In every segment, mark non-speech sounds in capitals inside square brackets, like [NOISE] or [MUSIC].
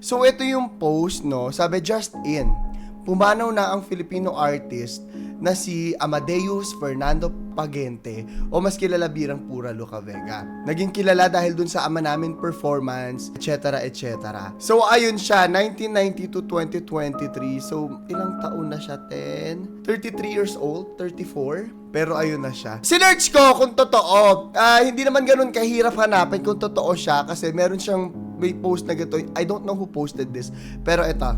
So, ito yung post, no? Sabi, just in. Pumanaw na ang Filipino artist na si Amadeus Fernando Pagente o mas kilala birang Pura Luca Vega. Naging kilala dahil dun sa ama namin performance, etc. etc. So ayun siya, 1990 to 2023. So ilang taon na siya? 10? 33 years old? 34? Pero ayun na siya. Sinerch ko kung totoo. Ah, hindi naman ganun kahirap hanapin kung totoo siya kasi meron siyang may post na ganito. I don't know who posted this. Pero eto.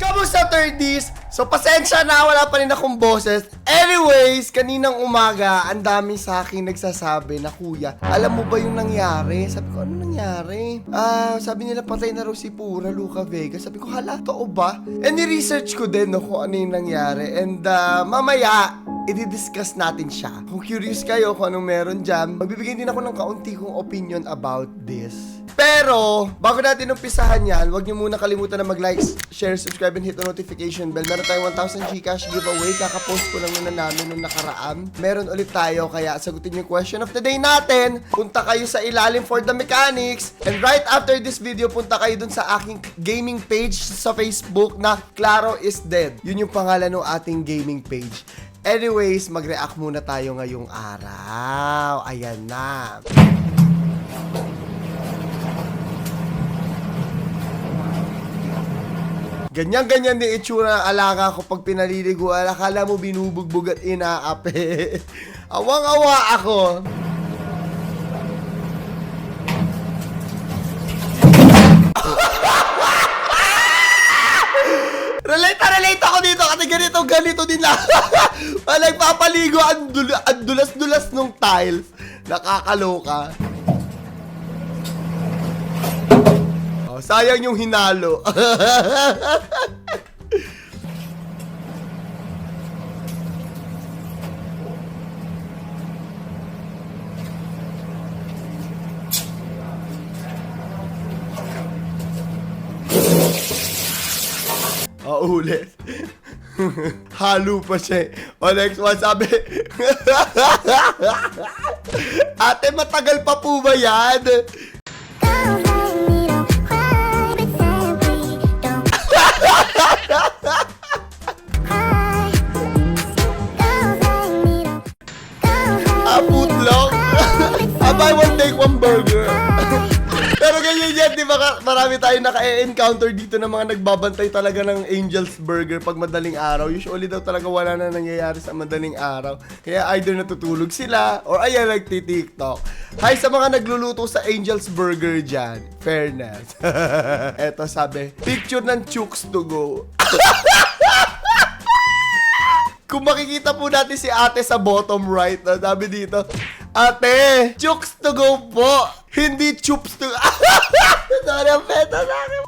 Kamusta 30s? So pasensya na, wala pa rin akong boses. Anyways, kaninang umaga, ang dami sa akin nagsasabi na kuya, alam mo ba yung nangyari? Sabi ko, ano nangyari? Ah, sabi nila patay na raw si Pura Luca Vega. Sabi ko, hala, totoo ba? And ni-research ko din no, kung ano yung nangyari. And ah, mamaya, i-discuss natin siya. Kung curious kayo kung anong meron dyan, magbibigay din ako ng kaunti kong opinion about this. Pero, bago natin umpisahan yan, huwag niyo muna kalimutan na mag-like, share, subscribe, and hit the notification bell. Meron tayong 1,000 Gcash giveaway. Kakapost ko lang na namin nung nakaraan. Meron ulit tayo, kaya sagutin yung question of the day natin. Punta kayo sa ilalim for the mechanics. And right after this video, punta kayo dun sa aking gaming page sa Facebook na Claro is Dead. Yun yung pangalan ng ating gaming page. Anyways, mag-react muna tayo ngayong araw. Ayan na. Ganyan-ganyan din itsura ng alaga ko pag pinaliliguan. Akala mo binubugbog at inaape. [LAUGHS] Awang-awa ako. Ganito, ganito din lang. [LAUGHS] Wala nagpapaligo, ang, dul- ang dulas-dulas nung tiles. Nakakaloka. Oh, sayang yung hinalo. [LAUGHS] Oh, ulit. Halo pa siya. eh. O, next one, sabi. [LAUGHS] Ate, matagal pa po ba yan? Ah, footlong? ah, buy one, take one burger. Ganyan yan, di ba? Marami tayong naka-encounter dito ng mga nagbabantay talaga ng Angel's Burger pag madaling araw. Usually daw talaga wala na nangyayari sa madaling araw. Kaya either natutulog sila or ayan, nagti-tiktok. Hi sa mga nagluluto sa Angel's Burger dyan. Fairness. [LAUGHS] Eto sabi, picture ng chooks to go. [LAUGHS] Kung makikita po natin si ate sa bottom right, sabi dito, Ate, chooks to go po. Hindi choops to [LAUGHS] Sorry, ang peta sa akin.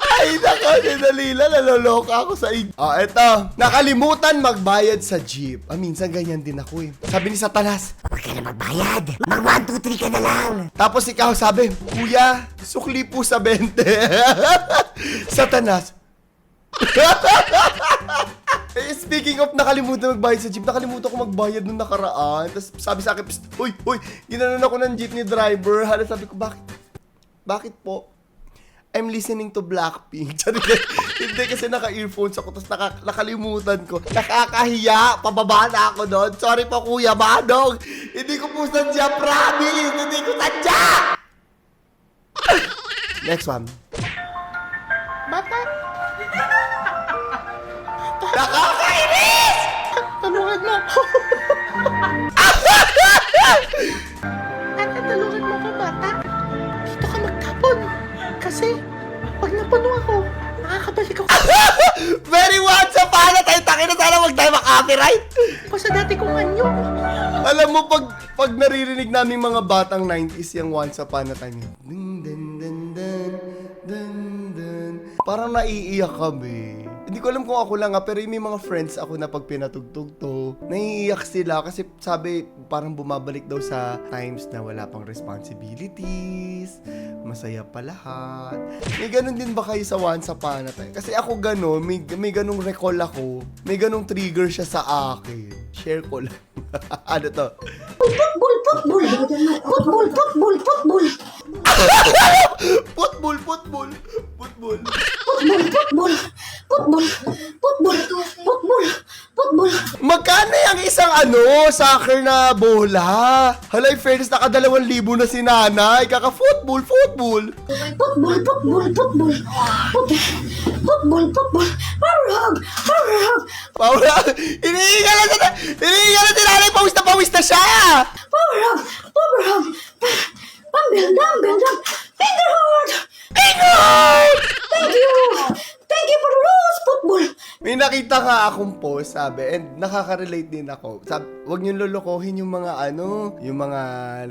Ay, nako, sinalila, naloloka ako sa inyo. Oh, eto, nakalimutan magbayad sa jeep. Ah, minsan ganyan din ako eh. Sabi ni Satanas, Huwag ka na magbayad. Mag 1, 2, 3 ka na lang. tapos ikaw sabi, Kuya, sukli po sa 20. [LAUGHS] Satanas. [LAUGHS] Eh, Speaking of nakalimutan magbayad sa jeep, nakalimutan ko magbayad nung nakaraan. Tapos sabi sa akin, "Psst, Uy, uy, ginanon ako ng jeepney driver. Hala sabi ko, bakit? Bakit po? I'm listening to Blackpink. [LAUGHS] Hindi kasi naka-earphones ako, tapos naka, nakalimutan ko. Nakakahiya, pababa na ako doon. Sorry po kuya, manong. Hindi ko po sadya, promise. Hindi ko sadya. [LAUGHS] Next one. Bata, Nakakainis! tulungan mo ako. Ate, tulungan mo ako, bata. Dito ka magtapon. Kasi, pag napuno ako, makakabalik ako [LAUGHS] Very once upon a time, takin na sana wag tayo makapiright. pa sa dati kong anyo. Alam mo, pag, pag naririnig namin mga batang 90s yung Once Upon a Time, dun, dun, dun, dun, dun, dun, parang naiiyak kami. Hindi ko alam kung ako lang nga, pero yung may mga friends ako na pag pinatugtog to, naiiyak sila kasi sabi parang bumabalik daw sa times na wala pang responsibilities, masaya pa lahat. May ganun din ba kayo sa Once Upon a Time? Kasi ako ganun, may, may ganung recall ako, may ganung trigger siya sa akin. Share ko lang. [LAUGHS] ano to? Football, football. Football, ano, soccer na bola? Hala, in fairness, nakadalawang libo na si nanay. Kaka-football, football. Football, football, football, football, football, football. Power hug, power hug, Paula, iniingal na na, iniingal na si nanay, pawis na pawis na siya. power hug, power hug. Dumbbell, dumbbell, dumbbell. Finger hold. Ingoy! Thank you. Thank you for rules, football. May nakita ka akong post, sabi, and nakaka-relate din ako. Sabi, huwag niyong lulukohin yung mga ano, yung mga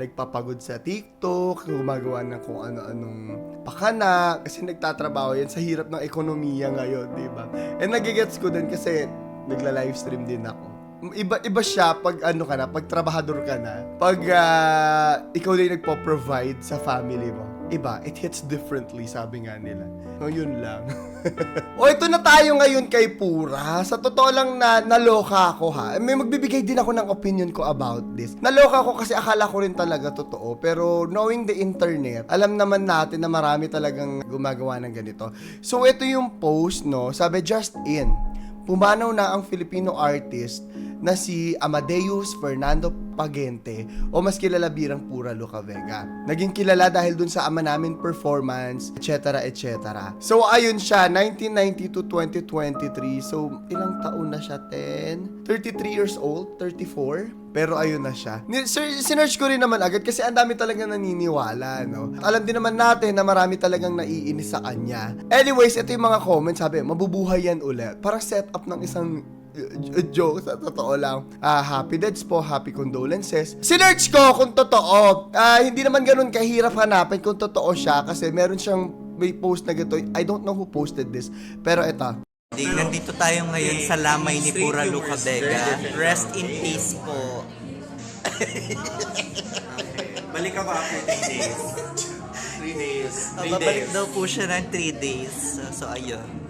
nagpapagod sa TikTok, gumagawa ng kung ano-anong pakana, kasi nagtatrabaho yan sa hirap ng ekonomiya ngayon, di ba? And nagigets ko din kasi nagla-livestream din ako. Iba iba siya pag ano ka na, pag trabahador ka na. Pag ah, ikaw na yung nagpo-provide sa family mo. Iba, it hits differently, sabi nga nila. No, yun lang. [LAUGHS] o ito na tayo ngayon kay Pura. Sa totoo lang na naloka ako ha. May magbibigay din ako ng opinion ko about this. Naloka ako kasi akala ko rin talaga totoo. Pero knowing the internet, alam naman natin na marami talagang gumagawa ng ganito. So ito yung post no, sabi just in. Pumanaw na ang Filipino artist na si Amadeus Fernando Pagente o mas kilala birang Pura Luca Vega. Naging kilala dahil dun sa ama namin performance, etc. etc. So ayun siya, 1990 to 2023. So ilang taon na siya? 10? 33 years old? 34? Pero ayun na siya. Sir, sinearch ko rin naman agad kasi ang dami talaga naniniwala, no? Alam din naman natin na marami talagang naiinis sa kanya. Anyways, ito yung mga comments. Sabi, mabubuhay yan ulit. Parang setup ng isang joke sa totoo lang. Ah, happy deaths po, happy condolences. Sinearch ko kung totoo. Ah, hindi naman ganun kahirap hanapin kung totoo siya kasi meron siyang may post na ganito. I don't know who posted this. Pero ito. Di, nandito tayo ngayon sa lamay ni Pura Luca Vega. Rest in peace po. [LAUGHS] Balik ako after 3 days. 3 days. Uh, 3 babalik days. daw po siya ng 3 days. So, so ayun.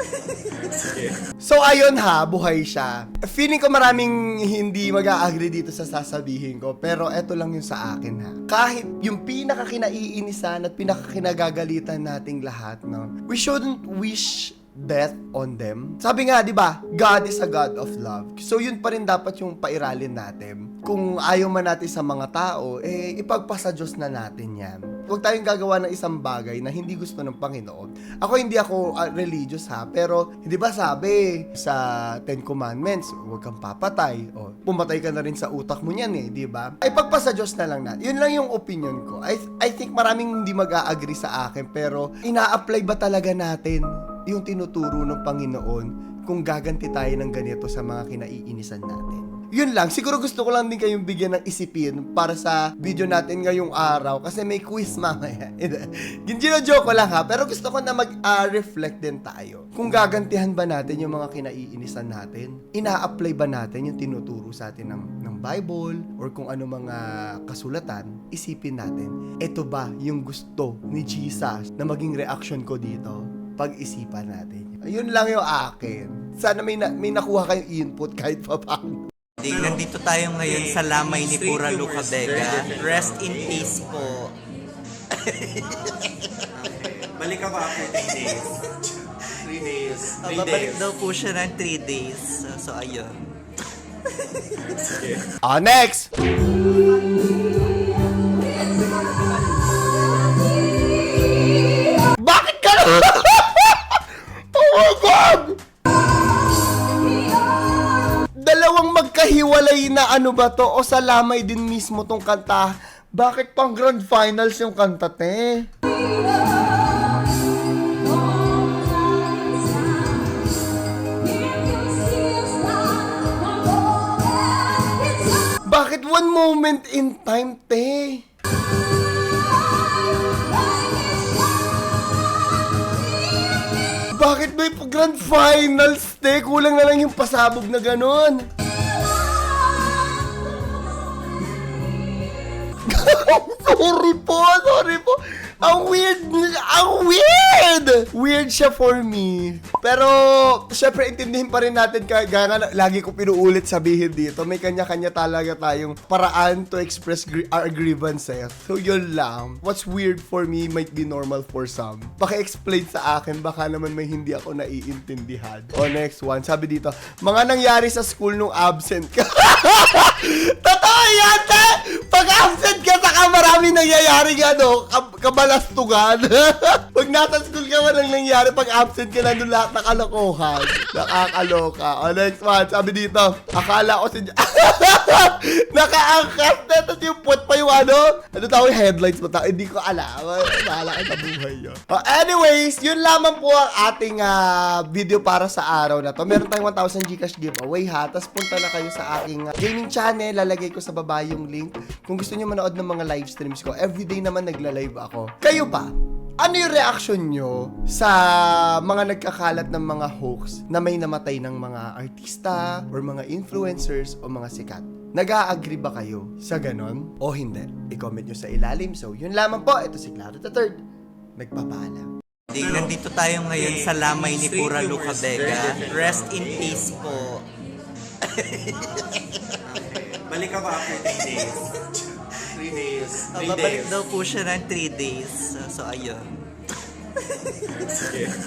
[LAUGHS] So ayun ha, buhay siya. Feeling ko maraming hindi mag-agree dito sa sasabihin ko, pero eto lang yung sa akin ha. Kahit yung pinakakinaiinisan at pinakakinagagalitan nating lahat, no, we shouldn't wish death on them. Sabi nga, di ba, God is a God of love. So yun pa rin dapat yung pairalin natin. Kung ayaw man natin sa mga tao, eh ipagpasa Diyos na natin yan. Huwag tayong gagawa ng isang bagay na hindi gusto ng Panginoon. Ako hindi ako ah, religious ha, pero hindi ba sabi sa Ten Commandments, huwag kang papatay. O, pumatay ka na rin sa utak mo niyan eh, di ba? Ay pagpasa Diyos na lang na. Yun lang yung opinion ko. I, I think maraming hindi mag-a-agree sa akin, pero ina-apply ba talaga natin yung tinuturo ng Panginoon kung gaganti tayo ng ganito sa mga kinaiinisan natin. Yun lang, siguro gusto ko lang din kayong bigyan ng isipin para sa video natin ngayong araw kasi may quiz mamaya. [LAUGHS] Gino-joke ko lang ha, pero gusto ko na mag-reflect din tayo. Kung gagantihan ba natin yung mga kinaiinisan natin? Ina-apply ba natin yung tinuturo sa atin ng, ng Bible or kung ano mga kasulatan? Isipin natin, ito ba yung gusto ni Jesus na maging reaction ko dito? Pag-isipan natin. Ayun lang yung akin. Sana may, na- may nakuha kayong input kahit pa paano. Di, nandito tayo ngayon sa lamay ni Pura Luca Vega. Rest in peace po. Balik ako after 3 days. 3 days. 3 babalik days. daw po siya ng 3 days. So, so ayun. Ah, next! Magkahiwalay na ano ba to o sa lamay din mismo tong kanta. Bakit pang grand finals yung kanta, te? Bakit one moment in time, te? Bakit may grand finals, te? Kulang na lang yung pasabog na ganon. Sorry po, sorry po. Ang weird! Ang weird! Weird siya for me. Pero, syempre, intindihin pa rin natin kaya nga lagi ko pinuulit sabihin dito. May kanya-kanya talaga tayong paraan to express gri- our grievances. So, yun lang. What's weird for me might be normal for some. Paki-explain sa akin, baka naman may hindi ako naiintindihan. O, next one. Sabi dito, mga nangyari sa school nung absent ka. [LAUGHS] Totoo yan, te! Pag absent ka, saka marami nangyayari ano, kab- kabalastugan. [LAUGHS] Pag nasa school ka, walang nangyayari. Pag absent ka, nandun lahat na kalokohan. Nakakaloka. O, next one. Sabi dito, akala ko si... [LAUGHS] Nakaangkas na. Tapos yung put pa yung ano. Ano tawag yung headlights ba? Hindi ko alam. Bahala ka sa buhay yun. O, anyways, yun lamang po ang ating ah, video para sa araw na to. Meron tayong 1,000 Gcash giveaway ha. Tapos punta na kayo sa aking ah, gaming channel. Lalagay ko sa baba yung link. Kung gusto nyo manood ng mga live streams ko, everyday naman nagla-live ako. Kayo ba? Ano yung reaction nyo sa mga nagkakalat ng mga hoax na may namatay ng mga artista or mga influencers o mga sikat? Nag-a-agree ba kayo sa ganon o hindi? I-comment nyo sa ilalim. So, yun lamang po. Ito si Claro the Third. Nagpapaalam. Di- Nandito tayo ngayon sa lamay ni Pura Luca Vega. Rest in peace po. [LAUGHS] Balik ba after 3 days? 3 days. Oh, babalik daw po siya ng 3 days. So, ayun.